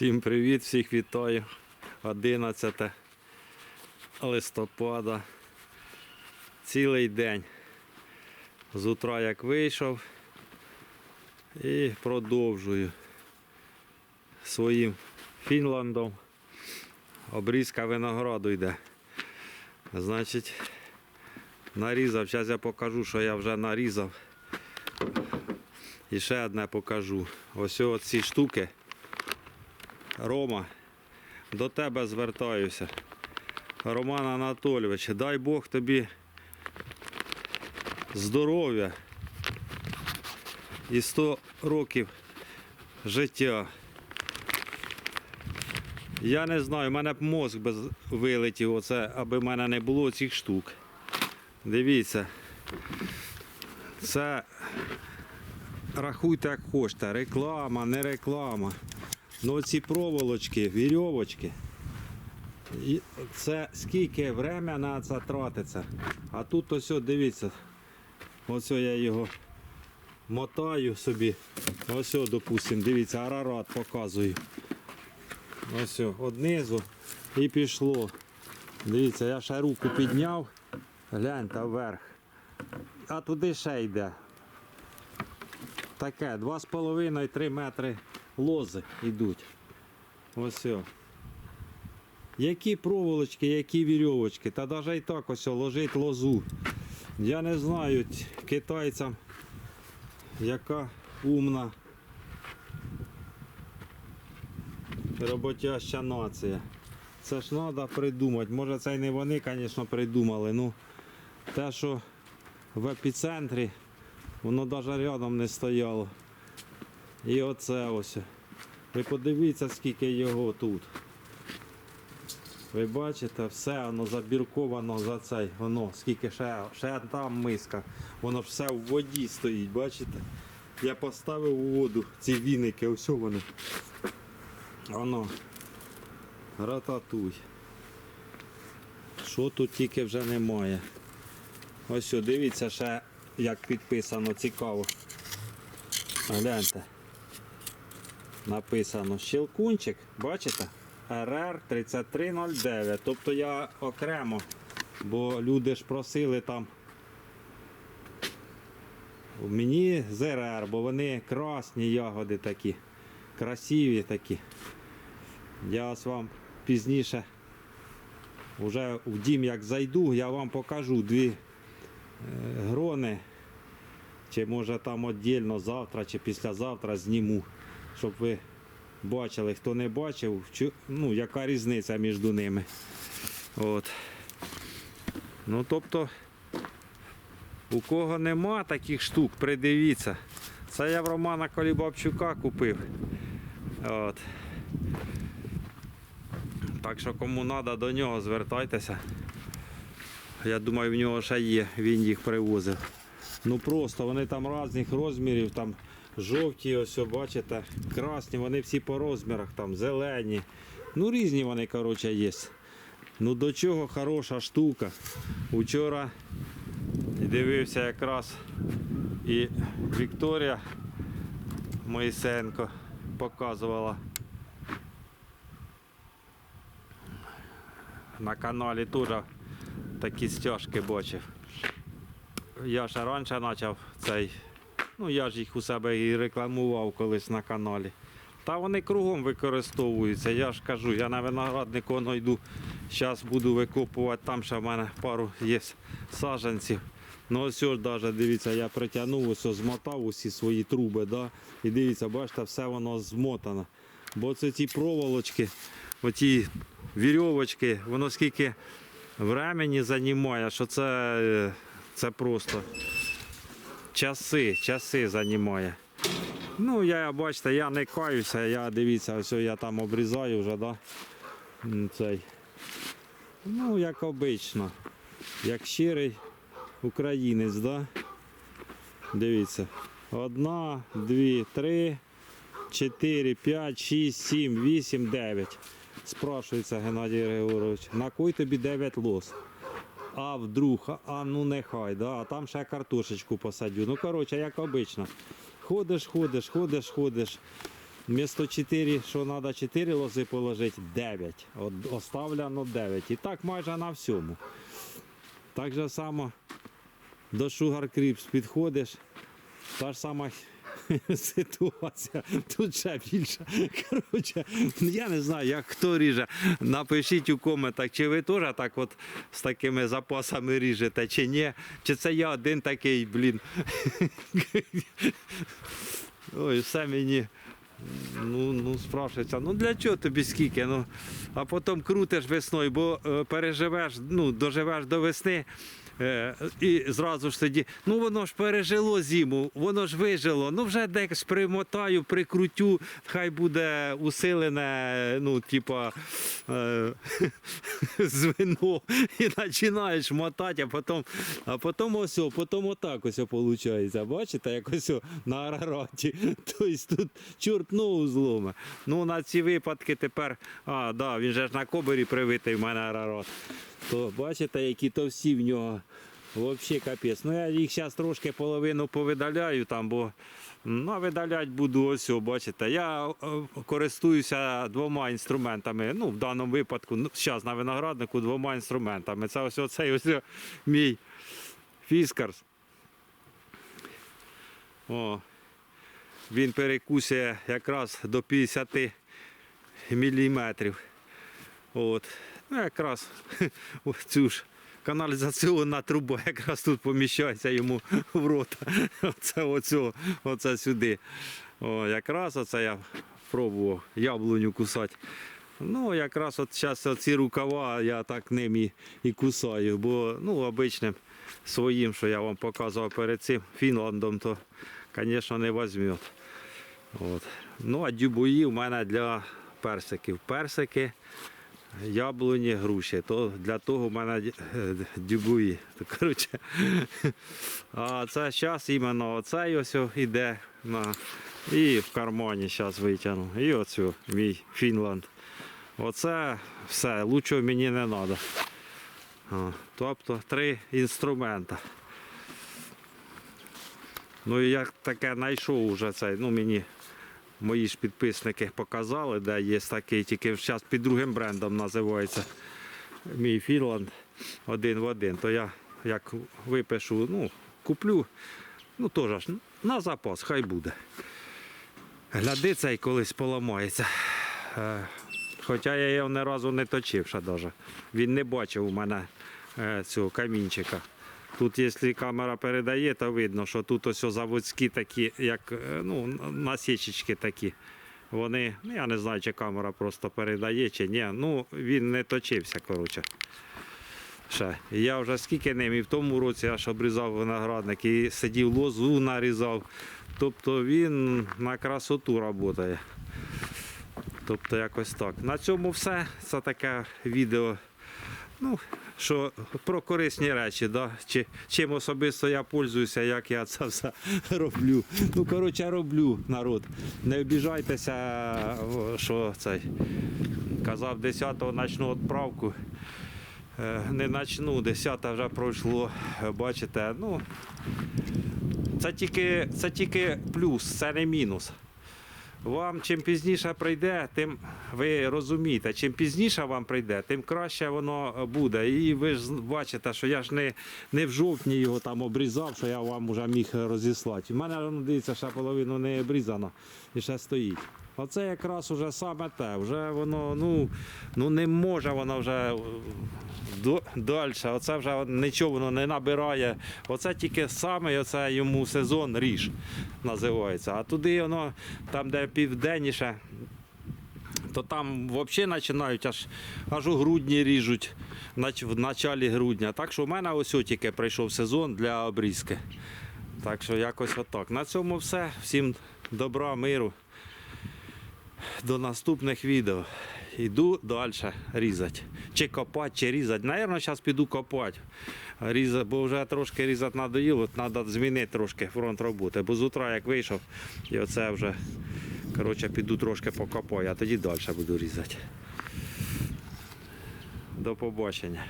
Всім привіт, всіх вітаю. 11 листопада. Цілий день. З утра як вийшов і продовжую своїм Фінландом. Обрізка винограду йде. Значить, нарізав. Зараз я покажу, що я вже нарізав. І ще одне покажу. Ось ці штуки. Рома, до тебе звертаюся. Роман Анатолійович, дай Бог тобі здоров'я і 100 років життя. Я не знаю, в мене б мозк без вилетів, оце, аби в мене не було цих штук. Дивіться. Це рахуйте як хочете. Реклама, не реклама. Ну ці проволочки, вірьовочки. Це скільки время на це тратиться. А тут ось, дивіться. Ось я його мотаю собі. Ось, от, допустим, дивіться, арарат показую. Ось однизу і пішло. Дивіться, я ще руку підняв. Гляньте вверх. А туди ще йде. Таке 2,5-3 метри лози йдуть. Ось. о. Які проволочки, які вірьовочки. Та навіть і так ось ложить лозу. Я не знаю китайцям, яка умна роботяща нація. Це ж треба придумати. Може це й не вони, звісно, придумали. Ну, те, що в епіцентрі, воно навіть рядом не стояло. І оце ось. Ви подивіться, скільки його тут. Ви бачите, все воно забірковано за цей, воно, скільки ще, ще там миска. Воно все в воді стоїть, бачите? Я поставив у воду ці віники, ось вони. Воно. Рататуй. Що тут тільки вже немає. Ось, дивіться ще, як підписано, цікаво. Гляньте. Написано щелкунчик, бачите? РР 3309. Тобто я окремо, бо люди ж просили там. Мені ЗРР, бо вони красні ягоди такі, красиві такі. Я ось вам пізніше, вже в дім як зайду, я вам покажу дві е, грони. Чи може там віддільно завтра чи післязавтра зніму, щоб ви бачили, хто не бачив, ну, яка різниця між ними. От. Ну, тобто, у кого нема таких штук, придивіться. Це я в Романа Колібабчука купив. От. Так що кому треба до нього, звертайтеся. Я думаю, в нього ще є, він їх привозив. Ну просто вони там різних розмірів, там жовті, ось бачите, красні, вони всі по розмірах, там зелені. Ну різні вони, коротше, є. Ну до чого хороша штука. Учора дивився якраз і Вікторія Моїсенко показувала на каналі теж такі стяжки бачив. Я ще раніше почав цей. Ну я ж їх у себе і рекламував колись на каналі. Та вони кругом використовуються. Я ж кажу, я на винограднику воно йду. Зараз буду викопувати, там ще в мене пару є саджанців. Ну ось ж навіть дивіться, я притягнув, ось ось змотав усі свої труби. Да? І дивіться, бачите, все воно змотано. Бо це ці проволочки, оті вірьовочки, воно скільки времени займає, що це, е, це просто часи, часи займає. Ну, я, бачите, я не каюся, я дивіться, ось я там обрізаю вже, да? Цей. Ну, як обично. Як щирий українець, да? Дивіться. Одна, дві, три, чотири, п'ять, шість, сім, вісім, дев'ять. Спрашується Геннадій Григорович, на кой тобі 9 лос? А вдруг, а- ну нехай, да, а там ще картошечку посадю. Ну, коротше, як обично. Ходиш, ходиш, ходиш, ходиш. Вмісто 4, що треба 4 лози положити, 9. От оставляно 9. І так майже на всьому. Так же само до Sugar Crips підходиш. Та ж сама ситуація. Тут ще більше. Коротше, я не знаю, як хто ріже. Напишіть у коментах, чи ви теж так от з такими запасами ріжете, чи ні. Чи це я один такий, блін. Ой, все мені. Ну, ну, спрашується, ну для чого тобі скільки? Ну, а потім крутиш весною, бо е, переживеш, ну, доживеш до весни. Е, і зразу ж тоді, ну воно ж пережило зиму, воно ж вижило. Ну вже десь примотаю, прикрутю, хай буде усилене, ну, типа е, звено, і починаєш мотати, а потім, а потім ось, потім отак ось виходить. Бачите, як ось на арараті. Тобто тут чорт ногу зломе. Ну на ці випадки тепер, а, да, він же ж на кобері привитий в мене арарат. То бачите, які товсті в нього. Взагалі капець. Ну я їх зараз трошки половину повидаляю там, бо ну, видалять буду ось, бачите. Я е, користуюся двома інструментами. Ну, в даному випадку, ну, зараз на винограднику двома інструментами. Це ось оцей ось мій фіскарс. О, він перекусує якраз до 50 міліметрів. От. Ну, якраз цю ж каналізаційна труба якраз тут поміщається йому в рота. Оце, оцього, оце сюди. О, якраз оце я пробував яблуню кусати. Ну, якраз от зараз ці рукава я так ним і, і кусаю, бо ну, обичним своїм, що я вам показував перед цим Фінландом, то, звісно, не візьме. Ну, а дюбої в мене для персиків. Персики, яблуні, груші. То для того в мене е, дюбої. То, коротше, а це зараз іменно оцей ось іде. На, і в кармані зараз витягну. І оцю мій Фінланд. Оце все, лучшого мені не треба. Тобто три інструмента. Ну і як таке знайшов уже цей, ну мені мої ж підписники показали, де є такий, тільки зараз під другим брендом називається. Мій Фінланд один в один. То я як випишу, ну, куплю, ну теж на запас, хай буде. Гляди, цей колись поламається. Е, Хоча я його ні разу не точив ще навіть. Він не бачив у мене е, цього камінчика. Тут, якщо камера передає, то видно, що тут ось заводські такі, як е, ну, насічечки такі. Вони, ну я не знаю, чи камера просто передає, чи ні. Ну, він не точився, коротше. Ще. Я вже скільки ним і в тому році аж обрізав виноградник і сидів лозу нарізав. Тобто він на красоту працює. Тобто якось так. На цьому все. Це таке відео. Ну, що про корисні речі, да? Чи, чим особисто я пользуюся, як я це все роблю. Ну, коротше, роблю народ. Не обіжайтеся, що цей казав 10-го почну відправку. Е, Не почну, 10 вже пройшло. Бачите, ну це тільки, це тільки плюс, це не мінус. Вам чим пізніше прийде, тим ви розумієте, чим пізніше вам прийде, тим краще воно буде. І ви ж бачите, що я ж не, не в жовтні його там обрізав, що я вам вже міг розіслати. У мене дивиться, дивіться, ще половину не обрізано і ще стоїть. Оце якраз уже саме те. Вже воно ну, ну не може воно вже далі. Оце вже нічого воно не набирає. Оце тільки саме оце йому сезон ріж називається. А туди воно, там, де південніше, то там взагалі починають аж, аж у грудні ріжуть, в началі грудня. Так що в мене ось тільки прийшов сезон для обрізки. Так що якось отак. На цьому все. Всім добра, миру. До наступних відео. Йду далі різати. Чи копати, чи різати. Наверно, зараз піду копати. Різати, бо вже трошки різати надоїло, треба змінити трошки фронт роботи. Бо з утра як вийшов, і оце вже коротше, піду трошки покопаю, а тоді далі буду різати. До побачення.